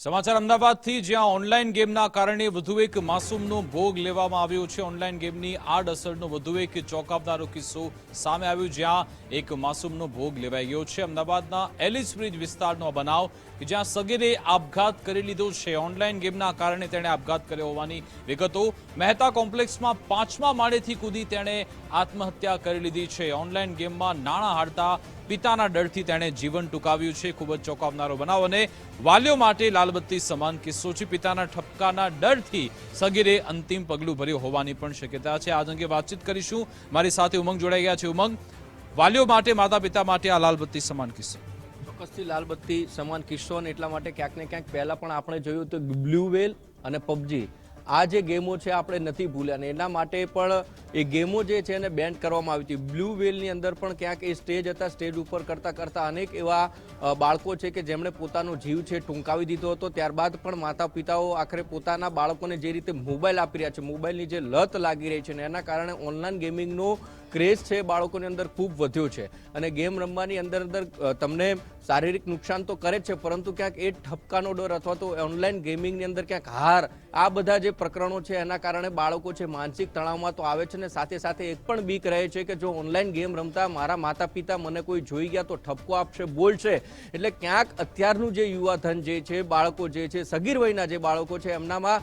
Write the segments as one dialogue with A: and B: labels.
A: સમાચાર અમદાવાદથી, જ્યાં ઓનલાઈન ગેમના કારણે વધુ એક માસૂમનો ભોગ લેવામાં આવ્યો છે. ઓનલાઈન ગેમની આડઅસરનો વધુ એક ચોંકાવનારો કિસ્સો સામે આવ્યો, જ્યાં એક માસૂમનો ભોગ લેવાઈ ગયો છે. અમદાવાદના એલિસ બ્રિજ વિસ્તારનો બનાવ કે જ્યાં સગીરે આપઘાત કરી લીધો છે. ઓનલાઈન ગેમના કારણે તેણે આપઘાત કર્યો હોવાની વિગતો મહેતા કોમ્પ્લેક્સમાં પાંચમા માળેથી કૂદી તેણે આત્મહત્યા કરી લીધી છે. ઓનલાઈન ગેમમાં નાણાં હારતા પિતાના ડરથી તેણે જીવન ટૂંકાવ્યું છે. ખૂબ જ ચોંકાવનારો બનાવ અને વાલીઓ માટે લાલબત્તી સમાન કિસ્સો છે. પિતાના ઠપકાના ડરથી સગીરે અંતિમ પગલું ભર્યું હોવાની પણ શક્યતા છે. આજ અંગે વાતચીત કરીશું. મારી સાથે ઉમંગ જોડાઈ ગયા છે ઉમંગ. વાલીઓ માટે માતા પિતા માટે આ લાલબત્તી સમાન કિસ્સો.
B: ચોક્કસથી લાલબત્તી સમાન કિસ્સો અને એટલા માટે ક્યાંક ને ક્યાંક પહેલા પણ આપણે જોયું તો બ્લુ વેલ અને પબજી. આ જે ગેમો છે આપણે નથી ભૂલ્યા અને એના માટે પણ એ ગેમો જે છે એને બેન કરવામાં આવી હતી. બ્લુ વેલની અંદર પણ ક્યાંક એ સ્ટેજ હતા, સ્ટેજ ઉપર કરતાં કરતાં અનેક એવા બાળકો છે કે જેમણે પોતાનો જીવ છે ટૂંકાવી દીધો હતો. ત્યારબાદ પણ માતા પિતાઓ આખરે પોતાના બાળકોને જે રીતે મોબાઈલ આપી રહ્યા છે, મોબાઈલની જે લત લાગી રહી છે ને એના કારણે ઓનલાઈન ગેમિંગનો ક્રેઝ છે બાળકોની અંદર ખૂબ વધ્યો છે. અને ગેમ રમવાની અંદર અંદર તમને શારીરિક નુકસાન તો કરે જ છે, પરંતુ ક્યાંક એ ઠપકાનો ડર અથવા તો ઓનલાઈન ગેમિંગની અંદર ક્યાંક હાર આ બધા જે પ્રકરણો છે, એના કારણે બાળકો છે માનસિક તણાવમાં તો આવે છે ને સાથે સાથે એક પણ બીક રહે છે કે જો ઓનલાઈન ગેમ રમતા મારા માતા પિતા મને કોઈ જોઈ ગયા તો ઠપકો આપશે, બોલશે. એટલે ક્યાંક અત્યારનું જે યુવાધન જે છે, બાળકો જે છે, સગીર વયના જે બાળકો છે, એમનામાં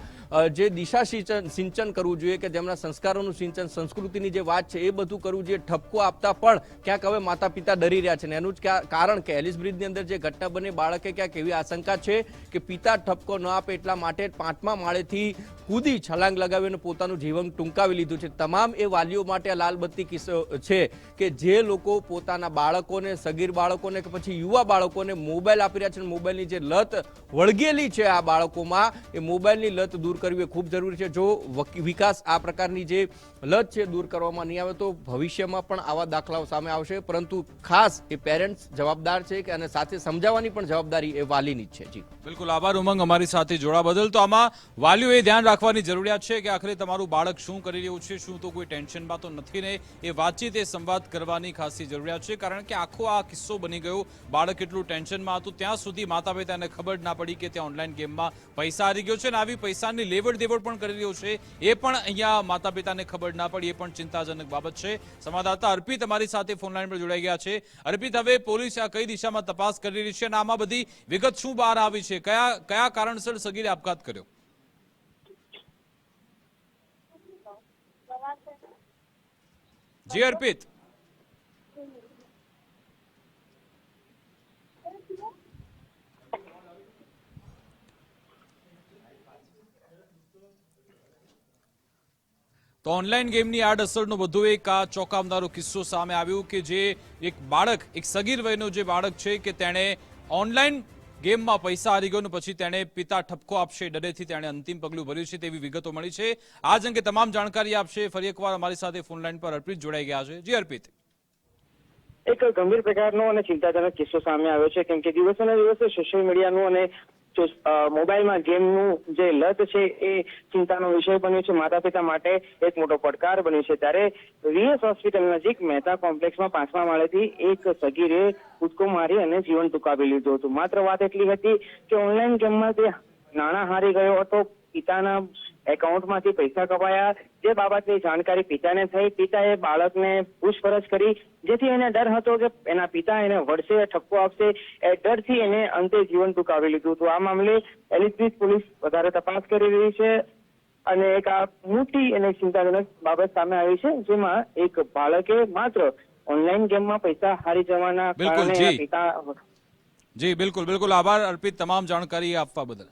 B: જે દિશા સિંચન સિંચન કરવું જોઈએ કે જેમના સંસ્કારોનું સિંચન, સંસ્કૃતિની જે વાત છે એ બધું કરવું જોઈએ, ઠપકો આપતા પણ ક્યાંક હવે માતા પિતા ડરી રહ્યા છે ને એનું જ કારણ કે એલિસ બ્રિજની અંદર જે ઘટના બની, બાળકે ક્યાંક એવી આશંકા છે કે પિતા ઠપકો ન આપે એટલા માટે પાંચમા માળેથી કૂદી છલાંગ લગાવીને પોતાનું જીવન ટૂંકાવી લીધું છે. તમામ એ વાલીઓ માટે આ લાલબત્તી કિસ્સો છે કે જે લોકો પોતાના બાળકોને, સગીર બાળકોને કે પછી યુવા બાળકોને મોબાઈલ આપી રહ્યા છે મોબાઈલની જે લત વળગેલી છે આ બાળકોમાં, એ મોબાઈલની લત દૂર કરવી એ ખૂબ જરૂરી છે. જો વક- વિકાસ આ પ્રકારની જે લત છે દૂર કરવામાં નહીં આવે તો ભવિષ્યમાં પણ આવા દાખલાઓ સામે આવશે. પરંતુ ખાસ એ પેરેન્ટ્સ જવાબદાર છે કે અને સાથે સમજાવવાની પણ જવાબદારી એ વાલીની જ છે. જી.
A: બિલકુલ આભાર ઉમંગ અમારી સાથે જોડા બદલ. તો આમાં વાલીઓએ ધ્યાન રાખવાની જરૂરિયાત છે કે આખરે તમારું બાળક શું કરી રહ્યું છે, શું તો કોઈ ટેન્શનમાં તો નથી ને, એ વાતચીત, એ સંવાદ કરવાની ખાસી જરૂરિયાત છે. કારણ કે આખો આ કિસ્સો બની ગયો, બાળક એટલું ટેન્શનમાં હતું, ત્યાં સુધી માતા પિતાને ખબર ના પડી કે ત્યાં ઓનલાઈન ગેમમાં પૈસા હારી ગયો છે અને આવી પૈસાની લેવડ દેવડ પણ કરી રહ્યો છે. એ પણ અહીંયા માતા પિતાને ખબર ના પડી, એ પણ ચિંતાજનક બાબત છે. સંવાદદાતા અર્પિત અમારી સાથે ફોનલાઈન પર જોડાઈ ગયા છે. અર્પિત, હવે પોલીસ આ કઈ દિશામાં તપાસ કરી રહી છે અને આમાં બધી વિગત શું બહાર આવી છે? કયા કયા કારણસર સગીરે આપઘાત કર્યો? જી, અર્પિત. તો ઓનલાઈન ગેમની આડઅસરનો વધુ એક આ ચોંકાવનારો કિસ્સો સામે આવ્યો કે જે એક બાળક, એક સગીર વયનો જે બાળક છે કે તેણે ઓનલાઈન ગેમમાં પૈસા હારી ગયો પછી તેણે પિતા ઠપકો આપશે, ડરેથી તેણે અંતિમ પગલું ભર્યું છે તેવી વિગતો મળી છે. આજ અંગે તમામ જાણકારી આપશે. ફરી એકવાર અમારી સાથે ફોનલાઈન પર અર્પિત જોડાઈ ગયા છે. જી, અર્પિત.
C: એક ગંભીર પ્રકારનો અને ચિંતાજનક કિસ્સો સામે આવ્યો છે, કેમ કે દિવસે ને દિવસે સોશિયલ મીડિયાનું અને અ, મોબાઈલમાં ગેમનું જે લત છે એ ચિંતાનો વિષય બન્યો છે માતા પિતા માટે એક મોટો પડકાર બન્યો છે. ત્યારે વીએસ હોસ્પિટલ નજીક મહેતા કોમ્પ્લેક્સમાં પાંચમા માળેથી એક સગીરે કૂદકો મારી અને જીવન ટૂંકાવી લીધું હતું. માત્ર વાત એટલી હતી કે ઓનલાઈન ગેમમાં તે નાણાં હારી ગયો હતો પિતાના એકાઉન્ટમાંથી પૈસા કપાયા જે બાબતની જાણકારી પિતાને થઈ પિતાએ બાળકને પૂછપરછ કરી જેથી એને ડર હતો કે એના પિતા એને વળશે ઠપકો આપશે. એ ડરથી એને અંતે જીવન ટૂંકાવી લીધું હતું. આ મામલે એલિસબ્રિજ પોલીસ વધારે તપાસ કરી રહી છે અને એક આ મોટી અને ચિંતાજનક બાબત સામે આવી છે જેમાં એક બાળકે માત્ર ઓનલાઈન ગેમમાં પૈસા હારી જવાના કારણે પિતા
A: જી બિલકુલ બિલકુલ. આભાર અર્પિત તમામ જાણકારી આપવા બદલ.